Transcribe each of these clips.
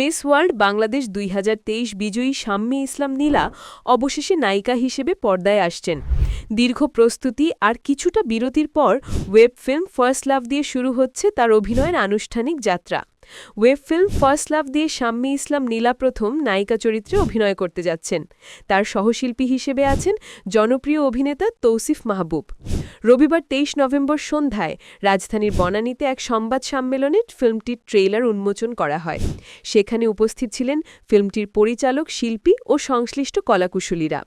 Miss world Bangladesh দুই হাজার তেইশ বিজয়ী শাম্মী ইসলাম নীলা অবশেষে নায়িকা হিসেবে পর্দায় আসছেন। দীর্ঘ প্রস্তুতি আর কিছুটা বিরতির পর ওয়েব ফিল্ম ফার্স্ট লাভ দিয়ে শুরু হচ্ছে তার অভিনয়ের আনুষ্ঠানিক যাত্রা। ওয়েব ফিল্ম ফার্স্ট লাভ দিয়ে শাম্মী ইসলাম নীলা প্রথম নায়িকা চরিত্রে অভিনয় করতে যাচ্ছেন। তার সহশিল্পী হিসেবে আছেন জনপ্রিয় অভিনেতা তৌসিফ মাহবুব। রবিবার তেইশ নভেম্বর সন্ধ্যায় রাজধানীর বনানীতে এক সংবাদ সম্মেলনে ফিল্মটির ট্রেইলার উন্মোচন করা হয়। সেখানে উপস্থিত ছিলেন ফিল্মটির পরিচালক, শিল্পী ও সংশ্লিষ্ট কলাকুশলীরা।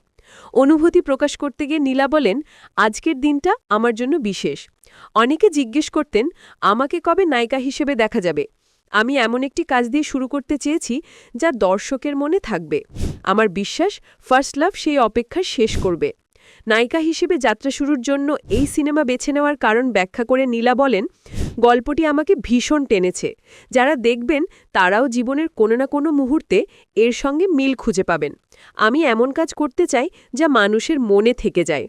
অনুভূতি প্রকাশ করতে গিয়ে নীলা বলেন, আজকের দিনটা আমার জন্য বিশেষ। অনেকে জিজ্ঞেস করতেন, আমাকে কবে নায়িকা হিসেবে দেখা যাবে? আমি এমন একটি কাজ দিয়ে শুরু করতে চেয়েছি যা দর্শকের মনে থাকবে। আমার বিশ্বাস, ফার্স্ট লাভ সেই অপেক্ষা শেষ করবে। নায়িকা হিসেবে যাত্রা শুরুর জন্য এই সিনেমা বেছে নেওয়ার কারণ ব্যাখ্যা করে নীলা বলেন, গল্পটি আমাকে ভীষণ টেনেছে। যারা দেখবেন, তারাও জীবনের কোনো না কোনো মুহূর্তে এর সঙ্গে মিল খুঁজে পাবেন। আমি এমন কাজ করতে চাই যা মানুষের মনে থেকে যায়।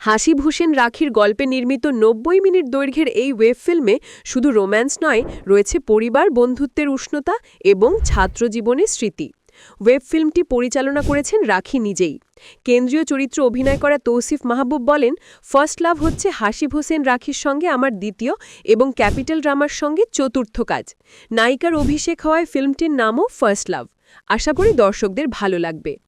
হাসিব হোসেন রাখির গল্পে নির্মিত নব্বই মিনিট দৈর্ঘ্যের এই ওয়েব ফিল্মে শুধু রোম্যান্স নয়, রয়েছে পরিবার, বন্ধুত্বের উষ্ণতা এবং ছাত্রজীবনের স্মৃতি। ওয়েব ফিল্মটি পরিচালনা করেছেন রাখি নিজেই। কেন্দ্রীয় চরিত্র অভিনয় করা তৌসিফ মাহবুব বলেন, ফার্স্ট লাভ হচ্ছে হাসিব হোসেন রাখির সঙ্গে আমার দ্বিতীয় এবং ক্যাপিটাল ড্রামার সঙ্গে চতুর্থ কাজ। নায়িকার অভিষেক হওয়ায় ফিল্মটির নামও ফার্স্ট লাভ। আশা করি দর্শকদের ভালো লাগবে।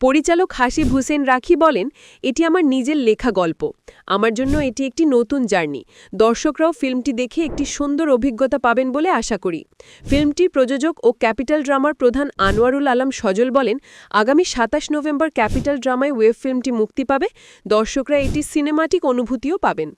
পরিচালক হাসিব হুসেন রাখি বলেন, এটি আমার নিজের লেখা গল্প। আমার জন্য এটি একটি নতুন জার্নি। দর্শকরাও ফিল্মটি দেখে একটি সুন্দর অভিজ্ঞতা পাবেন বলে আশা করি। ফিল্মটির প্রযোজক ও ক্যাপিটাল ড্রামার প্রধান আনোয়ারুল আলম সজল বলেন, আগামী সাতাশ নভেম্বর ক্যাপিটাল ড্রামায় ওয়েব ফিল্মটি মুক্তি পাবে। দর্শকরা এটি সিনেমাটিক অনুভূতিও পাবেন।